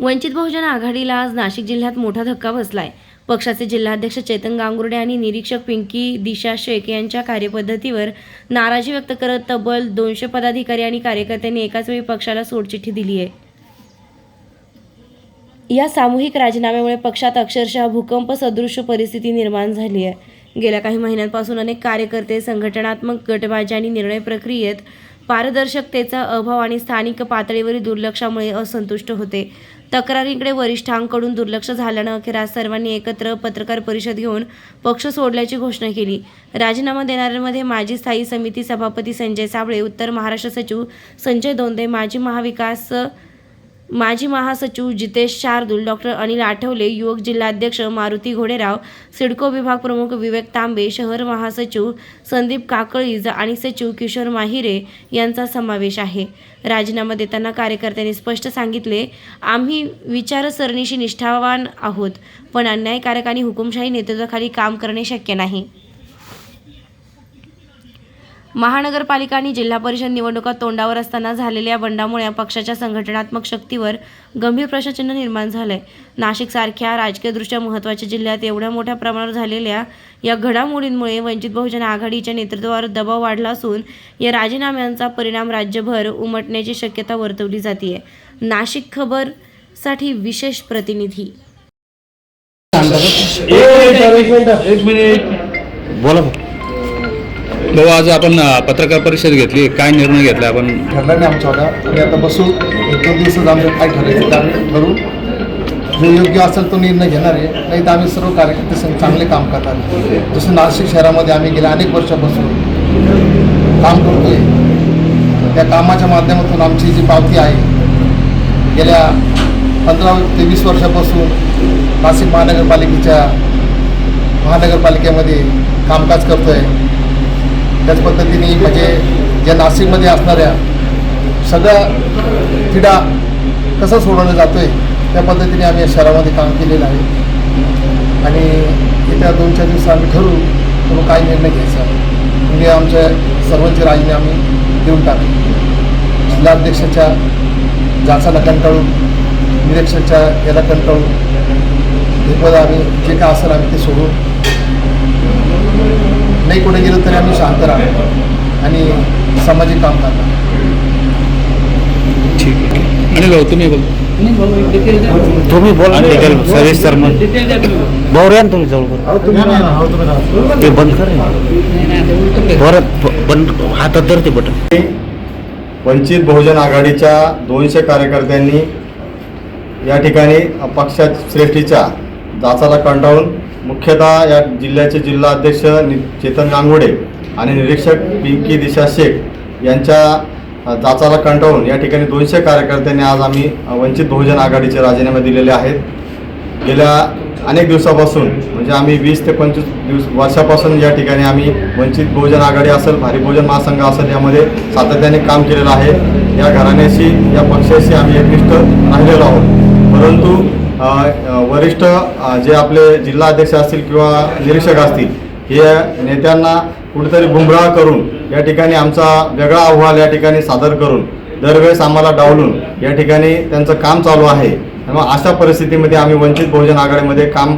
वंचित बहुजन आघाडीला आज नाशिक जिल्ह्यात मोठा धक्का बसलाय. पक्षाचे जिल्हाध्यक्ष चेतन गांगुर्डे आणि निरीक्षक पिंकी दिशा शेख यांच्या कार्यपद्धतीवर नाराजी व्यक्त करत तब्बल दोनशे पदाधिकारी आणि कार्यकर्त्यांनी एकाच वेळी पक्षाला सोडचिठ्ठी दिली आहे. या सामूहिक राजीनाम्यामुळे पक्षात अक्षरशः भूकंप सदृश परिस्थिती निर्माण झाली आहे. गेल्या काही महिन्यांपासून अनेक कार्यकर्ते संघटनात्मक गटबाजी आणि निर्णय प्रक्रियेत पारदर्शकतेचा अभाव आणि स्थानिक पातळीवरील दुर्लक्षामुळे असंतुष्ट होते. तक्रारींकडे वरिष्ठांकडून दुर्लक्ष झाल्यानं अखेर आज सर्वांनी एकत्र पत्रकार परिषद घेऊन पक्ष सोडल्याची घोषणा केली. राजीनामा देणाऱ्यांमध्ये माजी स्थायी समिती सभापती संजय साबळे उत्तर महाराष्ट्र सचिव संजय दोंदे माजी महाविकास माजी महासचिव जितेश शार्दूल डॉक्टर अनिल आठवले युवक जिल्हाध्यक्ष मारुती घोडेराव सिडको विभाग प्रमुख विवेक तांबे शहर महासचिव संदीप काकळीज आणि सचिव किशोर माहिरे यांचा समावेश आहे. राजीनामा देताना कार्यकर्त्यांनी स्पष्ट सांगितले आम्ही विचारसरणीशी निष्ठावान आहोत पण अन्यायकारक आणि हुकुमशाही नेतृत्वाखाली काम करणे शक्य नाही. महानगरपालिका आणि जिल्हा परिषद निवडणुका तोंडावर असताना झालेल्या बंडामुळे पक्षाच्या संघटनात्मक शक्तीवर गंभीर प्रश्नचिन्ह निर्माण झालंय. नाशिकसारख्या राजकीयदृष्ट्या महत्त्वाच्या जिल्ह्यात एवढ्या मोठ्या प्रमाणावर झालेल्या या घडामोडींमुळे वंचित बहुजन आघाडीच्या नेतृत्वावर दबाव वाढला असून या राजीनाम्यांचा परिणाम राज्यभर उमटण्याची शक्यता वर्तवली जाते नाशिक खबरसाठी विशेष प्रतिनिधी. एक मिनिट. बोला. भाऊ आज आपण पत्रकार परिषद घेतली. काय निर्णय घेतला आपण? ठरला नाही आमच्या होता आणि आता बसू एक दोन दिवसात आमचं काय ठरायचं ते आम्ही ठरवू जो योग्य असेल तो निर्णय घेणार आहे. नाही तर आम्ही सर्व कार्यकर्ते संघ चांगले काम करतात. जसं नाशिक शहरामध्ये आम्ही गेल्या अनेक वर्षापासून काम करतोय. त्या कामाच्या माध्यमातून आमची जी पावती आहे गेल्या पंधरा ते वीस वर्षापासून नाशिक महानगरपालिकेच्या महानगरपालिकेमध्ये कामकाज करतोय. त्याच पद्धतीने म्हणजे ज्या नाशिकमध्ये असणाऱ्या सगळ्या तिढा कसा सोडवला जातो आहे त्या पद्धतीने आम्ही या शहरामध्ये काम केलेलं आहे. आणि येत्या दोन चार दिवस आम्ही ठरवू तर काय निर्णय घ्यायचा म्हणजे आमच्या सर्वांचे राजीने आम्ही देऊन टाकू. जिल्हाध्यक्षाच्या जाचाला कंटाळून निरीक्षकच्या याला कंटाळून हे पद आम्ही जे काय असेल आम्ही ते सोडून नाही कुठे गेलो तरी आम्ही शांत राहतो आणि सामाजिक काम करतो. ठीक आहे आणि भाऊ तुम्ही बोल. तुम्ही बोला डिटेल सविस्तर मग. तुम्ही जवळ ते बंद कर ब- बंद हातात धर ते बटन. वंचित बहुजन आघाडीच्या दोनशे कार्यकर्त्यांनी या ठिकाणी पक्षा श्रेष्ठीच्या जाचाला कंटाळून मुख्यतः या जिल्ह्याचे जिल्हाध्यक्ष नि चेतन गांगुडे आणि निरीक्षक पिंकी दिशा शेख यांच्या जाचाला कंटाळून या ठिकाणी दोनशे कार्यकर्त्यांनी आज आम्ही वंचित बहुजन आघाडीचे राजीनामे दिलेले आहेत. गेल्या अनेक दिवसापासून म्हणजे आम्ही वीस ते पंचवीस दिवस वर्षापासून या ठिकाणी आम्ही वंचित बहुजन आघाडी असेल भारी बहुजन महासंघ असेल यामध्ये सातत्याने काम केलेलं आहे. या घराण्याशी या पक्षाशी आम्ही एकनिष्ठ राहिलेलो आहोत. परंतु वरिष्ठ जे आपले जिल्हा अध्यक्ष असतील किंवा निरीक्षक असतील हे नेत्यांना कुठेतरी गुमराह करून या ठिकाणी आमचा वेगळा अहवाल या ठिकाणी सादर करून दरवेळेस आम्हाला डावलून या ठिकाणी त्यांचं काम चालू आहे. त्यामुळे अशा परिस्थितीमध्ये आम्ही वंचित बहुजन आघाडीमध्ये काम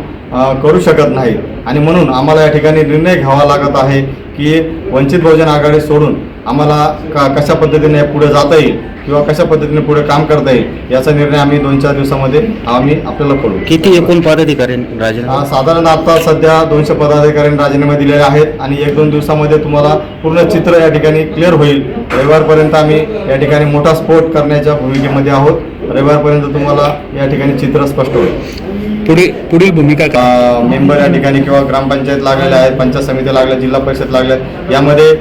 करू शकत नाही. आणि म्हणून आम्हाला या ठिकाणी निर्णय घ्यावा लागत आहे की वंचित बहुजन आघाडी सोडून आम्हाला का कशा पद्धतीने पुढे जाता येईल किंवा कशा पद्धतीने पुढे काम करता येईल याचा निर्णय आम्ही दोन चार दिवसामध्ये आम्ही आपल्याला कळू किती एकूण पदाधिकारी राजीनामा? साधारण आता सध्या दोनशे पदाधिकाऱ्यांनी राजीनामे दिलेले आहेत आणि एक दोन दिवसामध्ये तुम्हाला पूर्ण चित्र या ठिकाणी क्लिअर होईल. रविवारपर्यंत आम्ही या ठिकाणी मोठा स्फोट करण्याच्या भूमिकेमध्ये आहोत. रविवारपर्यंत तुम्हाला या ठिकाणी चित्र स्पष्ट होईल. पुढील पुढील भूमिका काय? मेंबर या ठिकाणी किंवा ग्रामपंचायत लागलेल्या आहेत पंचायत समिती लागल्या जिल्हा परिषद लागल्या आहेत यामध्ये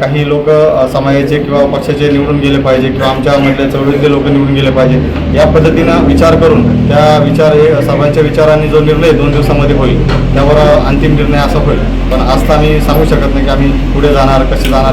काही लोक समाजाचे किंवा पक्षाचे निवडून गेले पाहिजे किंवा आमच्या मधल्या चळवळीतले लोक निवडून गेले पाहिजे. या पद्धतीनं विचार करून त्या विचार हे सभांच्या विचारांनी जो निर्णय दोन दिवसामध्ये होईल त्यावर अंतिम निर्णय असा होईल. पण आज आम्ही सांगू शकत नाही की आम्ही पुढे जाणार कसे जाणार